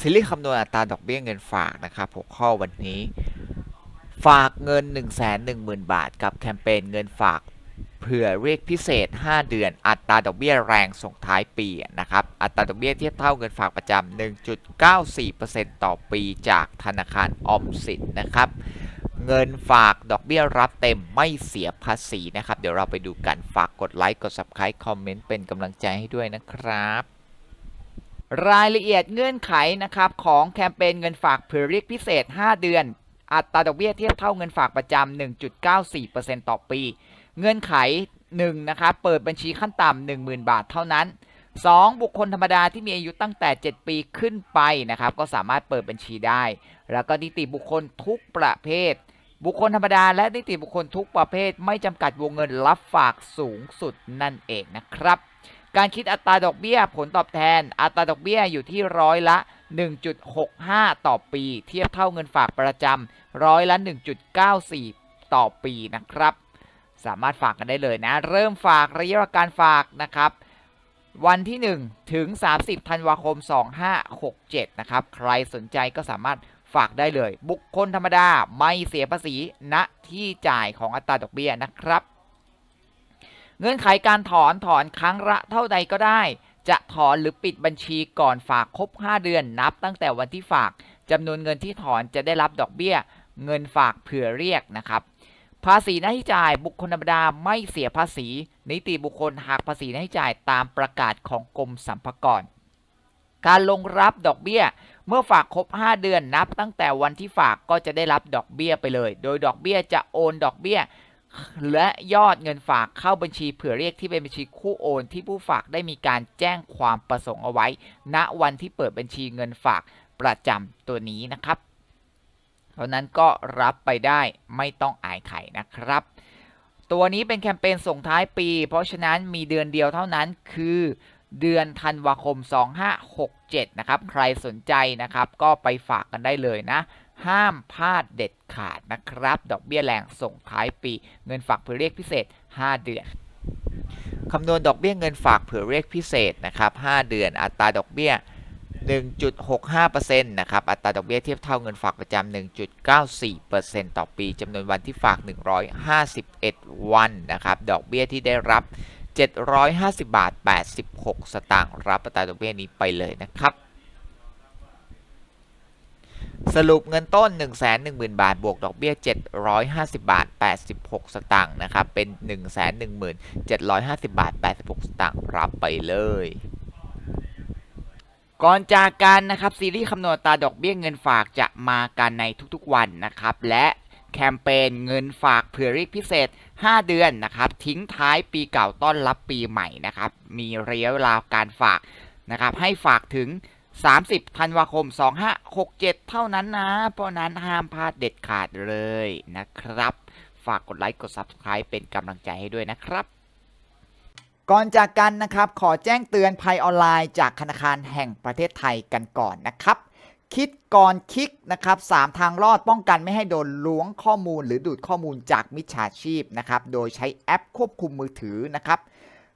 ซีรีส์คำนวณอัตราดอกเบี้ยเงินฝากนะครับหัวข้อวันนี้ ฝากเงิน 1 1 0 0 0 0 บาท กับแคมเปญเงินฝากเผื่อเรียกพิเศษ 5 เดือน อัตราดอกเบี้ยแรงส่งท้ายปีนะครับ อัตราดอกเบี้ยเทียบเท่าเงินฝากประจำ 1.94%ต่อปีจากธนาคารออมสินนะครับ เงินฝากดอกเบี้ยรับเต็มไม่เสียภาษีนะครับ เดี๋ยวเราไปดูกันฝากกดไลค์กด Subscribe คอมเมนต์เป็นกำลังใจให้ด้วยนะครับ รายละเอียดเงื่อนไขนะครับของแคมเปญเงินฝากเผื่อเรียกพิเศษ 5 เดือน อัตราดอกเบี้ยเทียบเท่าเงินฝากประจำ 1.94%ต่อปี เงื่อนไข 1 นะครับเปิดบัญชีขั้นต่ำ10,000 บาทเท่านั้น 2. บุคคลธรรมดาที่มีอายุตั้งแต่ 7 ปีขึ้นไปนะครับก็สามารถเปิดบัญชีได้ แล้วก็นิติบุคคลทุกประเภท บุคคลธรรมดาและนิติบุคคลทุกประเภท ไม่จำกัดวงเงินรับฝากสูงสุดนั่นเองนะครับ การคิดอัตราดอกเบี้ยผลตอบแทน อัตราดอกเบี้ยอยู่ที่ร้อยละ 1.65 ต่อปี เทียบเท่าเงินฝากประจำร้อยละ 1.94 ต่อปีนะครับ สามารถฝากกันได้เลยนะ เริ่มฝากระยะการฝากนะครับ วันที่ 1 ถึง 30 ธันวาคม 2567 นะครับ ใครสนใจก็สามารถฝากได้เลย บุคคลธรรมดาไม่เสียภาษีณที่จ่ายของอัตราดอกเบี้ยนะครับ เงื่อนไขการถอนถอนครั้งละเท่าใดก็ได้ จะถอนหรือปิดบัญชีก่อนฝากครบ 5 เดือนนับตั้งแต่วันที่ฝากจำนวนเงินที่ถอนจะได้รับดอกเบี้ย เงินฝากเผื่อเรียกนะครับ ภาษีหน้าที่จ่ายบุคคลธรรมดาไม่เสียภาษี นิติบุคคลหักภาษีหน้าที่จ่ายตามประกาศของกรมสรรพากรการลงรับดอกเบี้ย เมื่อฝากครบ 5 เดือนนับ ตั้งแต่วันที่ฝากก็จะได้รับดอกเบี้ยไปเลย โดยดอกเบี้ยจะโอนดอกเบี้ย และยอดเงินฝากเข้าบัญชีเผื่อเรียกที่เป็นบัญชีคู่โอน ที่ผู้ฝากได้มีการแจ้งความประสงค์เอาไว้ ณวันที่เปิดบัญชีเงินฝากประจำตัวนี้นะครับเพราะนั้นก็รับไปได้ไม่ต้องอายไข่นะครับ ตัวนี้เป็นแคมเปญส่งท้ายปี เพราะฉะนั้นมีเดือนเดียวเท่านั้นคือเดือนธันวาคม 2567 นะครับ ใครสนใจนะครับ ก็ไปฝากกันได้เลยนะ ห้ามพลาดเด็ดขาดนะครับ ดอกเบี้ยแรงส่งท้ายปี เงินฝากเผื่อเรียกพิเศษ 5 เดือนคำนวณดอกเบี้ยเงินฝากเผื่อเรียกพิเศษนะครับ 5 เดือน อัตราดอกเบี้ย 1.65%นะครับ อัตราดอกเบี้ยเทียบเท่าเงินฝากประจำ 1.94%ต่อปีจำนวนวันที่ฝาก 151 วันนะครับ ดอกเบี้ยที่ได้รับ 750 บาท 86 สตางค์ รับอัตราดอกเบี้ยนี้ไปเลยนะครับ สรุปเงินต้น 110,000 บาท บวกดอกเบี้ย 750 บาท 86 สตางค์นะครับ เป็น 11750 บาท 86 สตางค์รับไปเลย ก่อนจากกันนะครับ ซีรีส์คำนวณตาดอกเบี้ยเงินฝากจะมากันในทุกๆวันนะครับ และแคมเปญเงินฝากเผื่อรียกพิเศษ 5 เดือนนะครับ ทิ้งท้ายปีเก่าต้อนรับปีใหม่นะครับ มีระยะเวลาการฝากนะครับ ให้ฝากถึง 30ธันวาคม 2567 เท่านั้นนะ เพราะนั้นห้ามพลาดเด็ดขาดเลยนะครับ ฝากกดไลค์กด Subscribe เป็นกำลังใจให้ด้วยนะครับ ก่อนจากกันนะครับ ขอแจ้งเตือนภัยออนไลน์จากธนาคารแห่งประเทศไทยกันก่อนนะครับ คิดก่อนคลิกนะครับ3ทางรอดป้องกันไม่ให้โดนล้วงข้อมูล หรือดูดข้อมูลจากมิจฉาชีพนะครับ โดยใช้แอปควบคุมมือถือนะครับ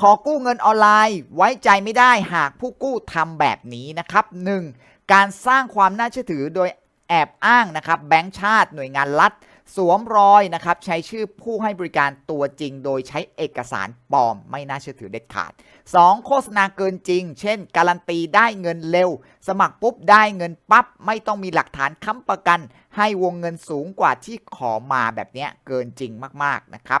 ขอกู้เงินออนไลน์ไว้ใจไม่ได้หากผู้กู้ทำแบบนี้นะครับ 1. การสร้างความน่าเชื่อถือโดยแอบอ้างนะครับแบงก์ชาติหน่วยงานรัฐ สวมรอยนะครับใช้ชื่อผู้ให้บริการตัวจริง โดยใช้เอกสารปลอมไม่น่าเชื่อถือเด็ดขาด 2. โฆษณาเกินจริง เช่น การันตีได้เงินเร็ว สมัครปุ๊บได้เงินปั๊บไม่ต้องมีหลักฐานค้ำประกัน ให้วงเงินสูงกว่าที่ขอมาแบบนี้เกินจริงมากๆนะครับ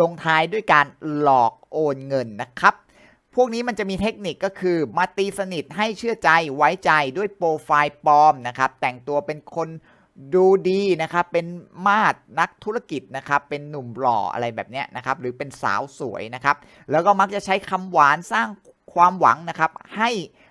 ลงท้ายด้วยการหลอกโอนเงินนะครับพวกนี้มันจะมีเทคนิคก็คือมาตีสนิทให้เชื่อใจไว้ใจด้วยโปรไฟล์ปลอมนะครับ แต่งตัวเป็นคนดูดีนะครับ เป็นมาดนักธุรกิจนะครับ เป็นหนุ่มหล่ออะไรแบบเนี้ยนะครับ หรือเป็นสาวสวยนะครับ แล้วก็มักจะใช้คำหวานสร้างความหวังนะครับ ให้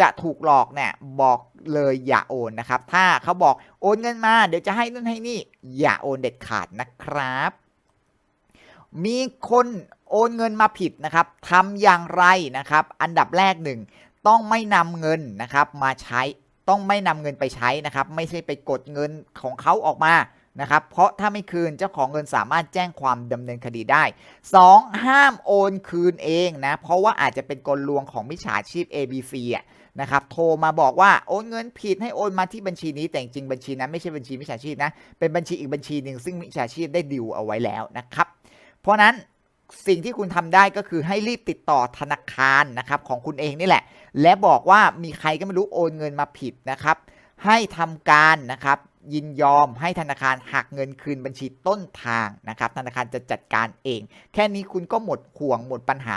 จะถูกหลอกเนี่ยบอกเลยอย่าโอนนะครับ ถ้าเขาบอกโอนเงินมาเดี๋ยวจะให้นู่นให้นี่ อย่าโอนเด็ดขาดนะครับ มีคนโอนเงินมาผิดนะครับทำอย่างไรนะครับ อันดับแรกหนึ่งต้องไม่นำเงินนะครับ มาใช้ต้องไม่นำเงินไปใช้นะครับ ไม่ใช่ไปกดเงินของเขาออกมานะครับ เพราะถ้าไม่คืนเจ้าของเงินสามารถแจ้งความดำเนินคดีได้ 2. ห้ามโอนคืนเองนะ เพราะว่าอาจจะเป็นกลลวงของมิจฉาชีพ ABC อะ นะครับโทรมาบอกว่าโอนเงินผิดให้โอนมาที่บัญชีนี้แต่จริงบัญชีนั้นไม่ใช่บัญชีมิจฉาชีพนะเป็นบัญชีอีกบัญชีหนึ่งซึ่งมิจฉาชีพได้ดิวเอาไว้แล้วนะครับ เพราะนั้นสิ่งที่คุณทำได้ก็คือให้รีบติดต่อธนาคารนะครับของคุณเองนี่แหละ และบอกว่ามีใครก็ไม่รู้โอนเงินมาผิดนะครับ ให้ทำการนะครับยินยอมให้ธนาคารหักเงินคืนบัญชีต้นทางนะครับ ธนาคารจะจัดการเอง แค่นี้คุณก็หมดห่วงหมดปัญหา